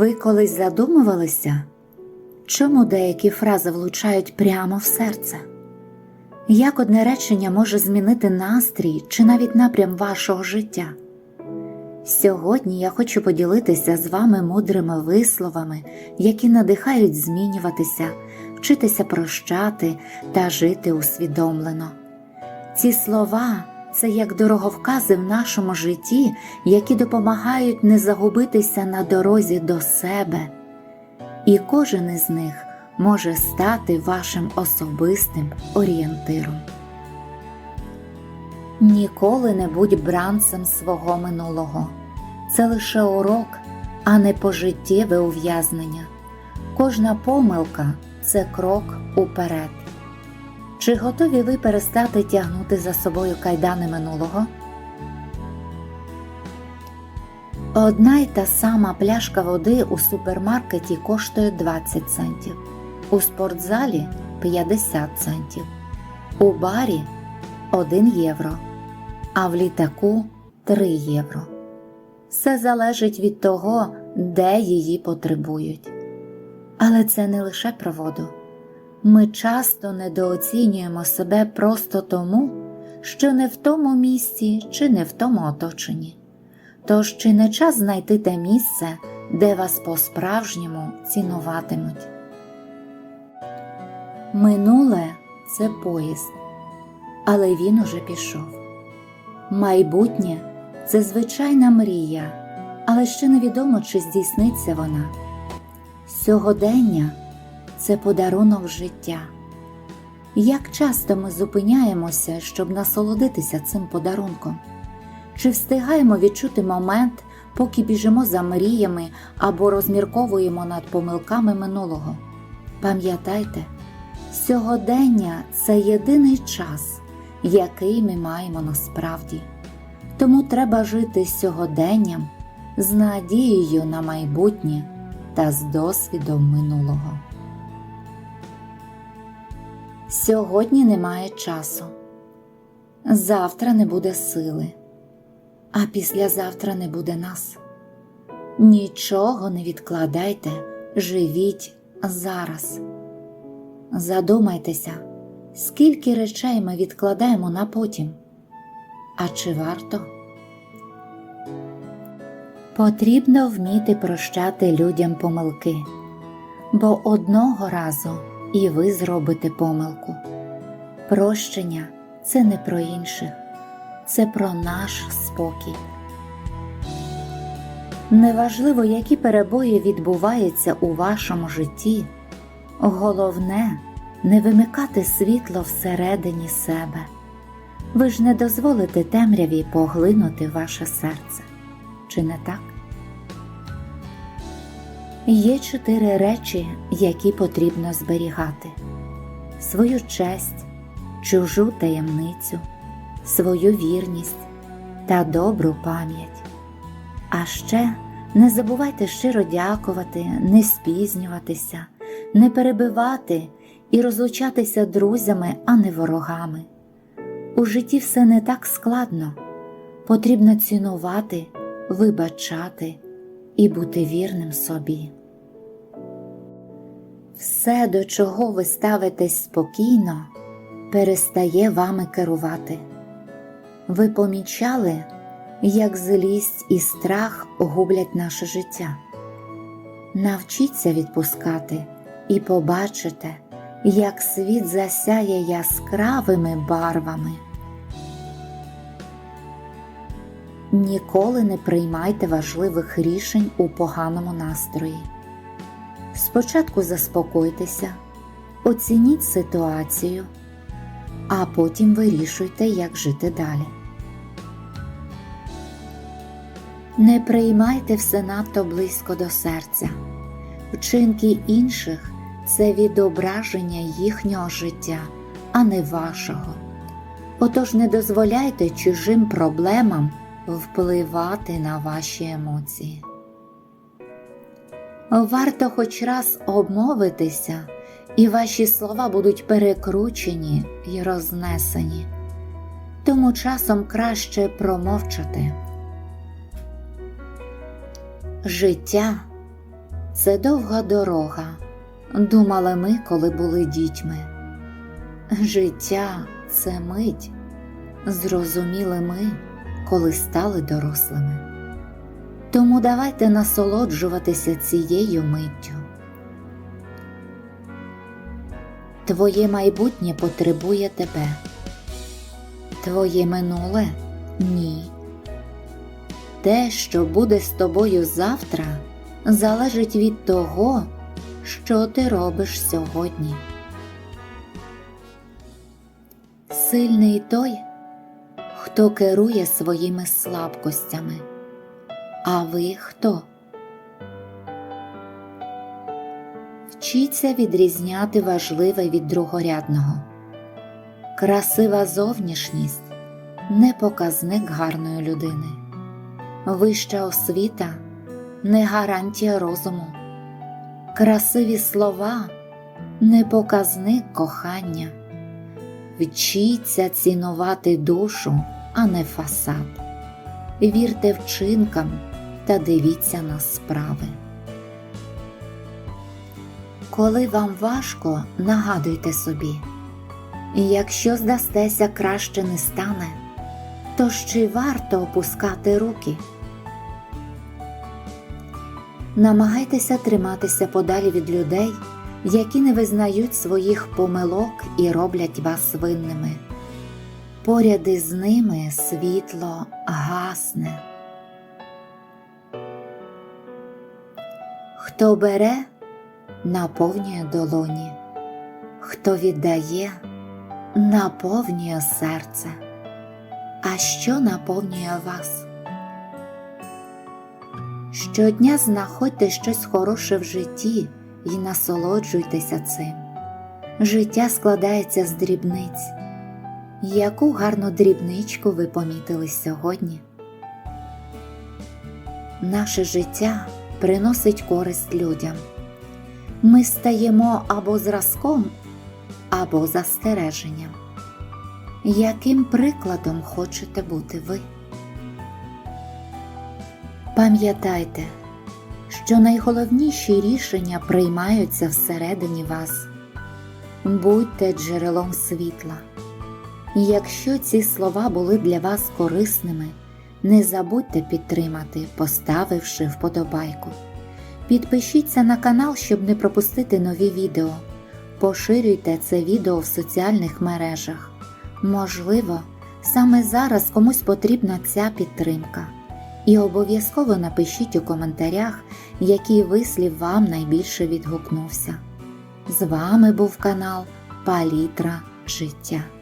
Ви колись задумувалися, чому деякі фрази влучають прямо в серце? Як одне речення може змінити настрій чи навіть напрям вашого життя? Сьогодні я хочу поділитися з вами мудрими висловами, які надихають змінюватися, вчитися прощати та жити усвідомлено. Ці слова це як дороговкази в нашому житті, які допомагають не загубитися на дорозі до себе, і кожен із них може стати вашим особистим орієнтиром. Ніколи не будь бранцем свого минулого. Це лише урок, а не пожиттєве ув'язнення. Кожна помилка це крок уперед. Чи готові ви перестати тягнути за собою кайдани минулого? Одна й та сама пляшка води у супермаркеті коштує 20 центів, у спортзалі 50 центів, у барі 1 євро, а в літаку 3 євро. Все залежить від того, де її потребують. Але це не лише про воду. Ми часто недооцінюємо себе просто тому, що не в тому місці чи не в тому оточенні. Тож чи не час знайти те місце, де вас по-справжньому цінуватимуть? Минуле це поїзд, але він уже пішов. Майбутнє це звичайна мрія, але ще невідомо, чи здійсниться вона. Сьогодення це подарунок життя. Як часто ми зупиняємося, щоб насолодитися цим подарунком? Чи встигаємо відчути момент, поки біжимо за мріями або розмірковуємо над помилками минулого? Пам'ятайте, сьогодення це єдиний час, який ми маємо насправді. Тому треба жити сьогоденням з надією на майбутнє та з досвідом минулого. Сьогодні немає часу. Завтра не буде сили, а післязавтра не буде нас. Нічого не відкладайте, живіть зараз. Задумайтеся, скільки речей ми відкладаємо на потім. А чи варто? Потрібно вміти прощати людям помилки, бо одного разу і ви зробите помилку. Прощення це не про інших, це про наш спокій. Неважливо, які перебої відбуваються у вашому житті, головне не вимикати світло всередині себе. Ви ж не дозволите темряві поглинути ваше серце. Чи не так? Є чотири речі, які потрібно зберігати: свою честь, чужу таємницю, свою вірність та добру пам'ять. А ще не забувайте щиро дякувати, не спізнюватися, не перебивати і розлучатися друзями, а не ворогами. У житті все не так складно, потрібно цінувати, вибачати і бути вірним собі. Все, до чого ви ставитесь спокійно, перестає вами керувати. Ви помічали, як злість і страх гублять наше життя. Навчіться відпускати і побачите, як світ засяє яскравими барвами. Ніколи не приймайте важливих рішень у поганому настрої. Спочатку заспокойтеся, оцініть ситуацію, а потім вирішуйте, як жити далі. Не приймайте все надто близько до серця. Вчинки інших це відображення їхнього життя, а не вашого. Отож не дозволяйте чужим проблемам впливати на ваші емоції. Варто хоч раз обмовитися, і ваші слова будуть перекручені й рознесені, тому часом краще промовчати. Життя це довга дорога, думали ми, коли були дітьми. Життя це мить, зрозуміли ми, коли стали дорослими. Тому давайте насолоджуватися цією миттю. Твоє майбутнє потребує тебе. Твоє минуле ні. Те, що буде з тобою завтра, залежить від того, що ти робиш сьогодні. Сильний той, хто керує своїми слабкостями. А ви хто? Вчіться відрізняти важливе від другорядного. Красива зовнішність не показник гарної людини. Вища освіта не гарантія розуму. Красиві слова не показник кохання. Вчіться цінувати душу, а не фасад. Вірте вчинкам та дивіться на справи. Коли вам важко, нагадуйте собі, якщо здастеся краще не стане, то ще й варто опускати руки. Намагайтеся триматися подалі від людей, які не визнають своїх помилок і роблять вас винними. Поряд із ними світло гасне. Хто бере, наповнює долоні, хто віддає, наповнює серце. А що наповнює вас? Щодня знаходьте щось хороше в житті і насолоджуйтеся цим. Життя складається з дрібниць. Яку гарну дрібничку ви помітили сьогодні? Наше життя приносить користь людям. Ми стаємо або зразком, або застереженням. Яким прикладом хочете бути ви? Пам'ятайте, що найголовніші рішення приймаються всередині вас. Будьте джерелом світла. Якщо ці слова були для вас корисними, не забудьте підтримати, поставивши вподобайку. Підпишіться на канал, щоб не пропустити нові відео. Поширюйте це відео в соціальних мережах. Можливо, саме зараз комусь потрібна ця підтримка. І обов'язково напишіть у коментарях, який вислів вам найбільше відгукнувся. З вами був канал Палітра Життя.